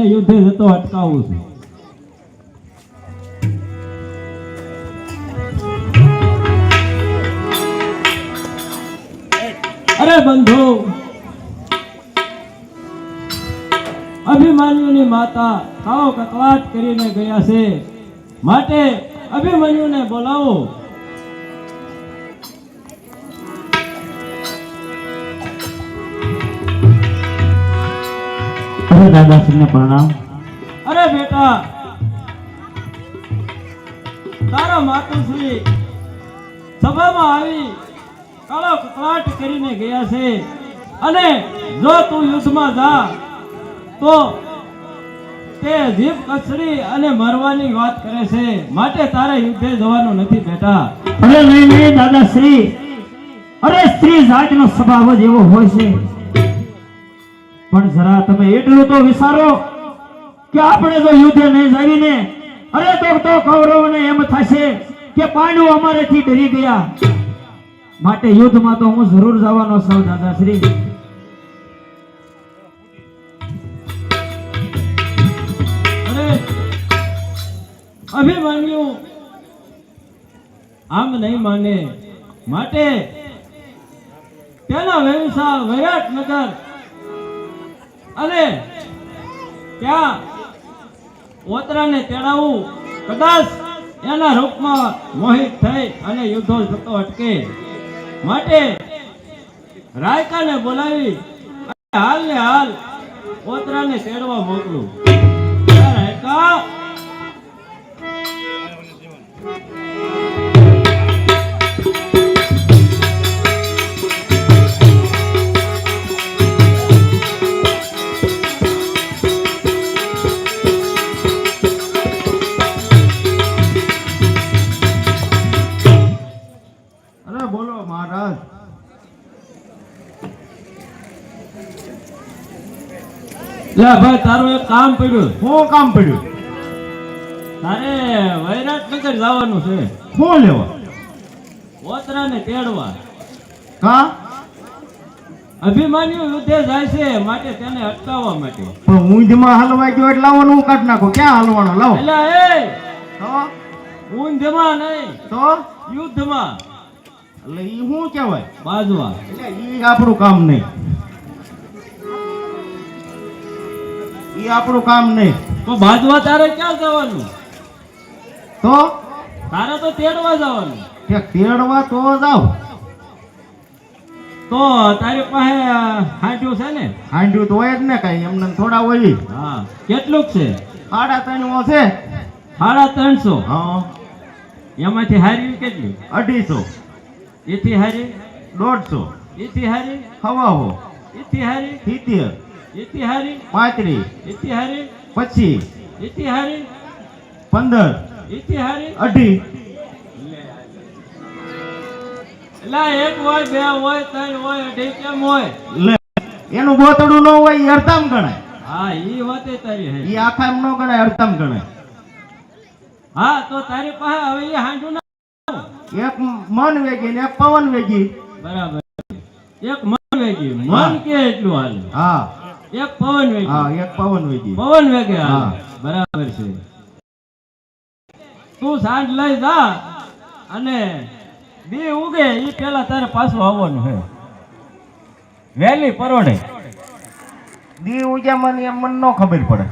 અને યુદ્ધે જતો અટકાવું છું. અરે બંધુ, અભિમાન્યુની માતા કાવ કકવાટ કરીને ગયા છે. માટે અભિમન્યુને બોલાવો. અરે દાદાશ્રીને પ્રણામ. અરે બેટા તારા માતુશ્રી સભામાં આવી કાળો કકળાટ કરીને ગયા છે. અને જો તું યુદ્ધમાં જા તો તે જીભ કચડી અને મરવાની વાત કરે છે. માટે તારે યુદ્ધે જવાનું નથી બેટા. અરે નહીં નહીં દાદાશ્રી. અરે સ્ત્રી જાતનો સ્વભાવ જ એવો હોય છે. પણ જરા તમે એટલું તો વિચારો કે આપણે જો યુદ્ધે નહીં જાવીને, અરે તો તો કૌરવને એમ થશે કે પાંડુ અમારેથી ડરી ગયા. માટે યુદ્ધમાં તો હું જરૂર જવાનો છું, દાદાશ્રી. અભિમાન્યુ, આમ નહીં માને. માટે તેના વ્યવસાય વિરાટનગર અને ત્યાં ઓતરાને તેડાવું. કદાચ એના રૂપમાં મોહિત થઈ અને યુદ્ધો થતો અટકે. માટે રાયકાને બોલાવી હાલ ને હાલ ઓતરાને તેડવા મોકલું. બોલો મહારાજ. લે ભાઈ તારું એક કામ પડ્યું. શું કામ પડ્યું? તારે વૈરાટનગર જવાનું છે. શું લેવા? ઓતરાને તેડવા. કા અભિમાન્યુ યુદ્ધે જાય છે માટે તેને અટકાવવા માટે. પણ ઊંધમાં હલવાઈ ગયો એટલે લાવવાનું હું કાઢ નાખો. ક્યાં હલવાનો? લાવો. એટલે એ તો? ઊંધમાં નહીં તો? યુદ્ધમાં. એટલે ઈ શું કહેવાય? બાજવા. એટલે ઈ આપણું કામ નહીં. ઈ આપણું કામ નહીં. તો બાજવા તારે ક્યાં જવાનું? તો? તારે તો તેડવા જવાનું. કે તેડવા તો જાવ તો તારી પાસે હાંડ્યું છે ને? હાંડ્યું તો હોય જ ને કઈ એમને થોડા હોય. હા. કેટલુંક છે? સાડા ત્રણ છે. સાડા ત્રણસો? હા. એમાંથી હારી કેટલી? અઢીસો. એથી હારી દોઢસો એથી હારી હવાહો એથી હારી સિત્તેર એથી હારી પાંત્રીસ એથી હારી પચીસ એથી હારી પંદર એથી હારી અઢી. એટલે એક હોય બે હોય ત્રણ હોય અઢી કેમ હોય? એનું ગોતડું ન હોય અડતામ ગણાય. હા ઈ વાતે તારી હે. ઈ આખા એમ ન ગણાય અડતામ ગણાય. હા તો તારી પાસે હવે એ હાંડું એક મન વેગી ને પવન વેગી. બરાબર. એક મન વેગી. મન કે એટલું હાલ? હા. એક પવન વેગી. હા એક પવન વેગી. પવન વેગે હા. બરાબર છે. તું સાંજ લઈ જા અને બી ઉગે એ પેલા તારે પાછું આવવાનું હે વહેલી પરોડે દી ઉજા મને એમ મન ન ખબર પડે.